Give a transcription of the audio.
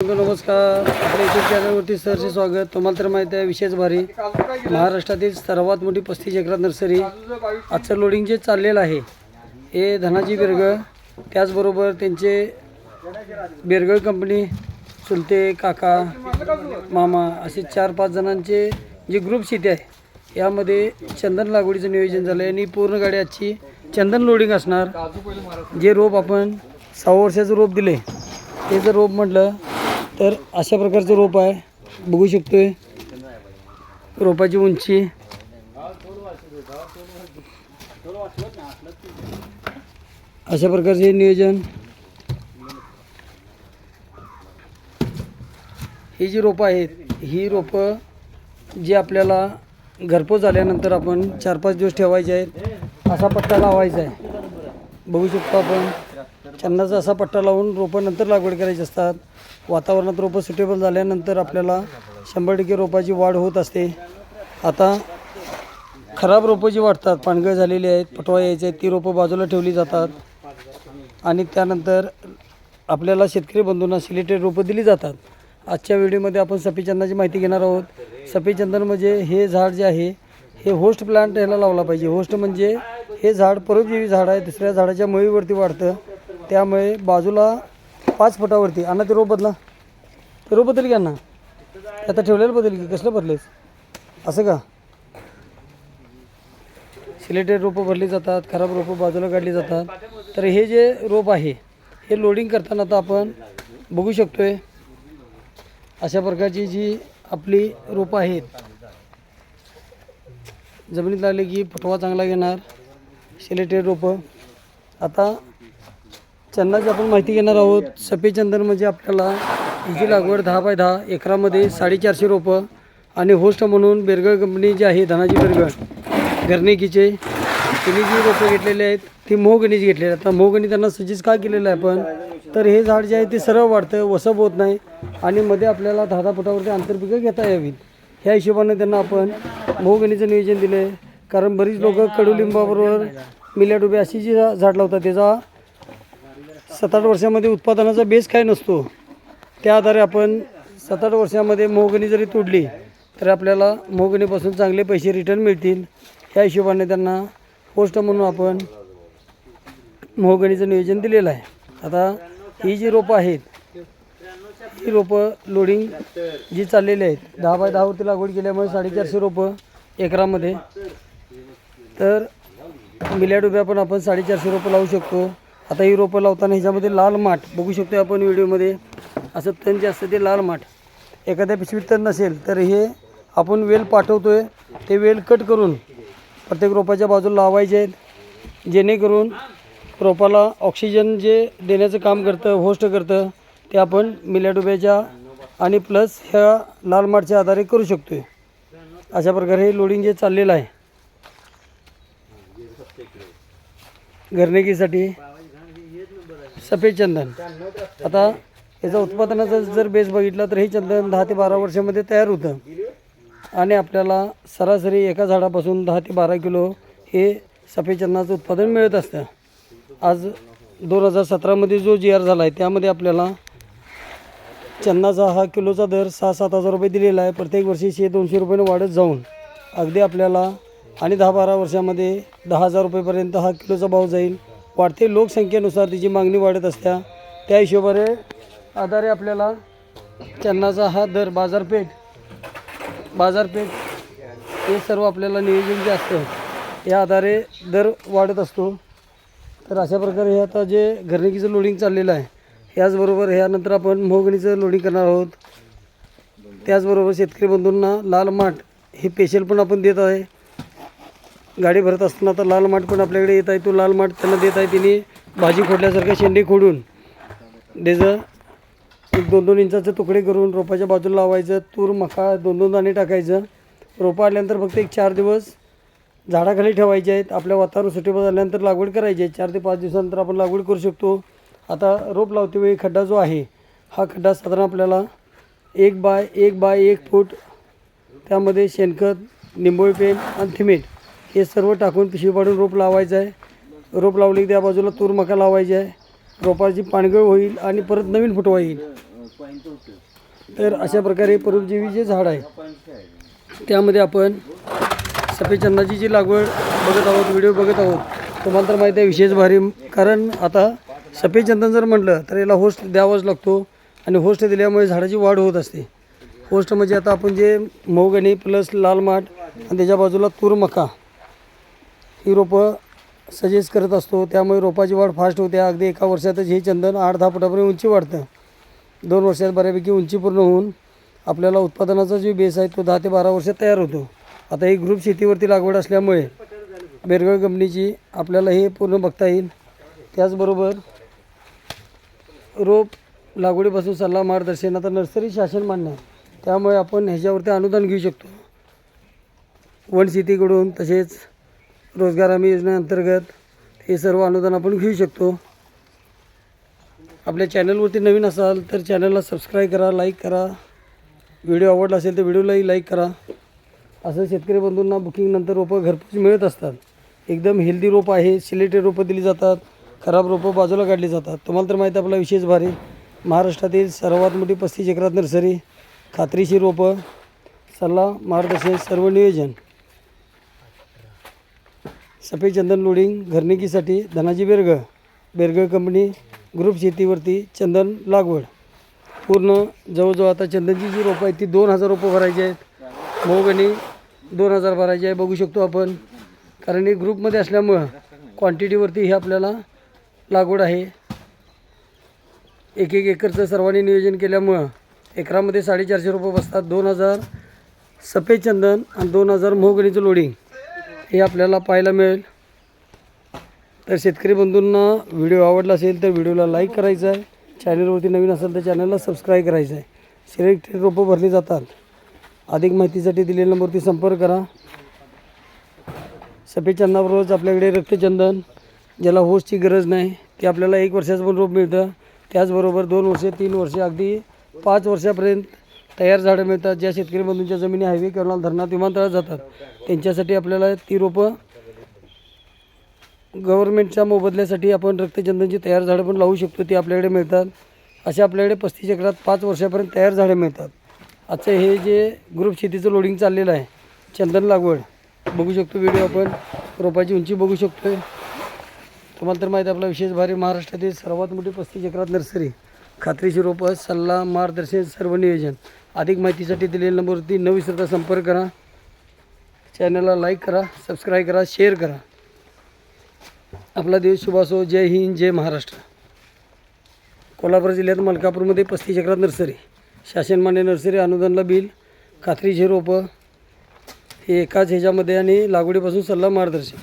नमस्कार. आपल्या युट्यूब चॅनलवरती सरचे स्वागत. तुम्हाला तर माहिती आहे विशेष भारी. महाराष्ट्रातील सर्वात मोठी पस्तीस एकरात नर्सरी आजचं लोडिंग जे चाललेलं आहे हे धनाजी बिरग त्याचबरोबर त्यांचे बिरगळ कंपनी चुलते काका मामा असे चार पाच जणांचे जे ग्रुप शेती आहे यामध्ये चंदन लागवडीचं नियोजन झालं आहे आणि पूर्ण गाडी आजची चंदन लोडिंग असणार. जे रोप आपण सहा वर्षाचं रोप दिले ते जर रोप म्हटलं तर अशा प्रकारचं रोप आहे. बघू शकतोय. रोपाची उंची. अशा प्रकारचे नियोजन. ही जी रोपं आहेत ही रोपं जी आपल्याला घरपोच झाल्यानंतर आपण चार पाच दिवस ठेवायचे आहेत असा पट्टा लावायचा आहे. बघू शकतो आपण. चन्नाचा असा पट्टा लावून रोपं नंतर लागवड करायची असतात. वातावरणात रोपं सुटेबल झाल्यानंतर आपल्याला शंभर टक्के रोपाची वाढ होत असते. आता खराब रोपं जी वाढतात पानगळ झालेली आहेत पटवा यायचे आहेत ती रोपं बाजूला ठेवली जातात. आणि त्यानंतर आपल्याला शेतकरी बंधूंना सिलेक्टेड रोपं दिली जातात. आजच्या व्हिडिओमध्ये आपण सफीचंदनाची माहिती घेणार आहोत. सफीचंदन म्हणजे हे झाड जे आहे हे होस्ट प्लांट ह्याला लावला पाहिजे. होस्ट म्हणजे हे झाड परोपजीवी झाड आहे दुसऱ्या झाडाच्या मुळीवरती वाढतं. त्यामुळे बाजूला पाच फुटावरती आणा ते रोप बदला. ते रोप बदल घ्या ना आता ठेवलेलं बदल की कसलं भरलेस? असं का? सिलेटेड रोपं भरली जातात खराब रोपं बाजूला काढली जातात. तर हे जे रोप आहे हे लोडिंग करताना आता आपण बघू शकतो आहे अशा प्रकारची जी आपली रोपं आहेत जमिनीत लागले की फटवा चांगला घेणार सिलेटेड रोपं. आता चंदाची आपण माहिती घेणार आहोत सफेद चंदन म्हणजे आपल्याला हिची लागवड दहा बाय दहा एकरामध्ये साडेचारशे रोपं आणि होस्ट म्हणून बेरगळ कंपनी जी आहे धनाजी बेरगळ घरनेकीचे तिने जी रोपं घेतलेली आहेत ती मोहगणीची घेतलेली आहेत. आता मोहगणी त्यांना सजेस्ट का केलेलं आहे आपण? तर हे झाड जे आहे ते सरळ वाढतं वसप होत नाही आणि मध्ये आपल्याला दहा दहा फुटावरती आंतरपिकं घेता यावीत. ह्या हिशोबाने त्यांना आपण मोहगणीचं नियोजन दिलं आहे कारण बरीच लोकं कडुलिंबाबरोबर मिल्या डुबे अशी जी झाड लावतात त्याचा सात आठ वर्षामध्ये उत्पादनाचा बेस काय नसतो. त्या आधारे आपण सात आठ वर्षामध्ये मोहगणी जरी तोडली तर आपल्याला मोगणीपासून चांगले पैसे रिटर्न मिळतील. या हिशोबाने त्यांना पोस्ट म्हणून आपण मोगणीचं नियोजन दिलेलं आहे. आता ही जी रोपं आहेत ही रोपं लोडिंग जी चाललेली आहेत दहा बाय दहावरती लागवड केल्यामुळे साडेचारशे रोपं एकरामध्ये. तर मिल्या डुब्या पण आपण साडेचारशे रोपं लावू शकतो. आता ही रोपं लावताना ह्याच्यामध्ये लाल माठ बघू शकतो आपण व्हिडिओमध्ये. असं तण जे असतं ते लाल माठ. एखाद्या पिशवीत तर नसेल तर हे आपण वेल पाठवतो आहे ते वेल कट करून प्रत्येक रोपाच्या बाजूला लावायचे आहेत. जेणेकरून रोपाला ऑक्सिजन जे देण्याचं काम करतं होस्ट करतं ते आपण मिल्या आणि प्लस ह्या लाल माठच्या आधारे करू शकतो आहे अशा प्रकारे हे लोडिंग जे चाललेलं आहे. घरनेकीसाठी सफेद चंदन. आता याचा उत्पादनाचा जर बेस बघितला तर हे चंदन दहा ते बारा वर्षामध्ये तयार होतं. आणि आपल्याला सरासरी एका झाडापासून दहा ते बारा किलो हे सफेद चंदनाचं उत्पादन मिळत असतं. आज दोन हजार सतरामध्ये जो जी आर झाला आहे त्यामध्ये आपल्याला चंदाचा हा किलोचा दर सहा सात हजार रुपये दिलेला आहे. प्रत्येक वर्षी शे दोनशे रुपयाने वाढत जाऊन अगदी आपल्याला आणि दहा बारा वर्षामध्ये दहा हजार रुपयेपर्यंत हा किलोचा भाव जाईल. वाढते लोकसंख्येनुसार तिची मागणी वाढत असत्या. त्या हिशोबाने आधारे आपल्याला चन्नाचा हा दर बाजारपेठ बाजारपेठ हे सर्व आपल्याला नियोजन जे असतं या आधारे दर वाढत असतो. तर अशा प्रकारे हे आता जे घरनिकीचं लोडिंग चाललेलं आहे याचबरोबर ह्यानंतर आपण मोहगणीचं लोडिंग करणार आहोत. त्याचबरोबर शेतकरी बंधूंना लाल माठ हे पेशल पण आपण देत आहे. गाडी भरत असताना आता लाल माठ पण आपल्याकडे येत आहे. तो लाल माठ त्यांना देत आहे. तिने भाजी खोडल्यासारखं शेंडे खोडून त्याचं एक दोन दोन इंचाचे तुकडे करून रोपाच्या बाजूला लावायचं तूर मका दोन दोन दाणे टाकायचं. रोपं आल्यानंतर फक्त एक चार दिवस झाडाखाली ठेवायचे आहेत. आपल्या वातावरण सुटेबल झाल्यानंतर लागवड करायची आहे. चार ते पाच दिवसानंतर आपण लागवड करू शकतो. आता रोप लावते वेळी खड्डा जो आहे हा खड्डा साधारण आपल्याला एक बाय एक बाय एक फूट त्यामध्ये शेणखत निंबोळी पेन आणि थिमेट हे सर्व टाकून पिशवी पाडून रोप लावायचं आहे. रोप लावली की त्या बाजूला तूर मका लावायची आहे. रोपाची पाणगळ होईल आणि परत नवीन फुटवा येईल. तर अशा प्रकारे परोपजीवी जे झाड आहे त्यामध्ये आपण सफेदचंदाची जी लागवड बघत आहोत व्हिडिओ बघत आहोत तुम्हाला तर माहिती आहे विशेष भारी कारण आता सफेद चंदन जर म्हटलं तर याला होस्ट द्यावाच लागतो आणि होस्ट दिल्यामुळे झाडाची वाढ होत असते. होस्ट म्हणजे आता आपण जे मऊगणी प्लस लाल माठ आणि त्याच्या बाजूला तूर मका ही रोपं सजेस्ट करत असतो. त्यामुळे रोपाची वाढ फास्ट होते. अगदी एका वर्षातच हे चंदन आठ दहा फुटापर्यंत उंची वाढतं. दोन वर्षात बऱ्यापैकी उंची पूर्ण होऊन आपल्याला उत्पादनाचा जो बेस आहे तो दहा ते बारा वर्षात तयार होतो. आता ही ग्रुप शेतीवरती लागवड असल्यामुळे बेरगळ कंपनीची आपल्याला हे पूर्ण बघता येईल. त्याचबरोबर रोप लागवडीपासून सल्ला मार्गदर्शन आता नर्सरी शासन मान्य आहे. त्यामुळे आपण ह्याच्यावरती अनुदान घेऊ शकतो. वन शेतीकडून तसेच रोजगार हमी योजनेअंतर्गत हे सर्व अनुदान आपण घेऊ शकतो. आपल्या चॅनलवरती नवीन असाल तर चॅनलला सबस्क्राईब करा लाईक करा. व्हिडिओ आवडला असेल तर व्हिडिओलाही लाईक करा. असं शेतकरी बंधूंना बुकिंगनंतर रोपं घरपोच मिळत असतात. एकदम हेल्दी रोपं आहे सिलेटेड रोपं दिली जातात खराब रोपं बाजूला काढली जातात. तुम्हाला तर माहिती आहे आपला विशेष भारी. महाराष्ट्रातील सर्वात मोठी पस्तीस एकरात नर्सरी खात्रीशीर रोपं. सल्ला मार्गदर्शन सर्व नियोजन. सफेद चंदन लोडिंग घरनिकीसाठी धनाजी बेरग बेरग कंपनी ग्रुप शेतीवरती चंदन लागवड. पूर्ण जवळजवळ आता चंदनची जी रोपं आहेत ती दोन हजार रोपं भरायची आहेत. मोगणी दोन हजार भरायची आहे बघू शकतो आपण. कारण हे ग्रुपमध्ये असल्यामुळं क्वांटिटीवरती हे आपल्याला लागवड आहे. एक एक एकरचं सर्वांनी नियोजन केल्यामुळं एकरामध्ये साडेचारशे रुपये बसतात. दोन हजार सफेद चंदन आणि दोन हजार मोहगणीचं लोडिंग हे आपल्याला पाहायला मिळेल. तर शेतकरी बंधूंना व्हिडिओ आवडला असेल तर व्हिडिओला लाईक करायचा आहे. चॅनलवरती नवीन असेल तर चॅनलला सबस्क्राईब करायचं आहे. सिलेक्टेड रोपं भरली जातात. अधिक माहितीसाठी दिलेल्या नंबरवरती संपर्क करा. सफेद आपल्याकडे रक्तचंदन ज्याला होसची गरज नाही ते आपल्याला एक वर्षाचं पण रोप मिळतं. त्याचबरोबर दोन वर्षे तीन वर्षे अगदी पाच वर्षापर्यंत तयार झाडं मिळतात. ज्या शेतकरी बंधूंच्या जमिनी हायवे किंवा धरणात विमानतळात जातात. त्यांच्यासाठी आपल्याला ती रोपं गव्हर्नमेंटच्या मोबदल्यासाठी आपण रक्तचंदनची तयार झाडं पण लावू शकतो ती आपल्याकडे मिळतात. अशा आपल्याकडे पस्तीस एकरात पाच वर्षापर्यंत तयार झाडं मिळतात. आजचं हे जे ग्रुप शेतीचं लोडिंग चाललेलं आहे चंदन लागवड बघू शकतो व्हिडिओ आपण. रोपाची उंची बघू शकतो तुम्हाला तर माहिती आहे आपला विशेष भारी महाराष्ट्रातील सर्वात मोठी पस्तीस एकरात नर्सरी. खात्रीशी रोपं सल्ला मार्गदर्शन सर्व नियोजन. अधिक माहितीसाठी दिलेल्या नंबरवरती न विसरता संपर्क करा. चॅनलला लाईक करा सबस्क्राईब करा शेअर करा. आपला देश शुभ असो जय हिंद जय महाराष्ट्र. कोल्हापूर जिल्ह्यात मलकापूरमध्ये पस्तीस एकरात नर्सरी शासनमान्य नर्सरी अनुदानला बिल खात्रीचे रोपं हे एकाच ह्याच्यामध्ये आणि लागवडीपासून सल्ला मार्गदर्शन.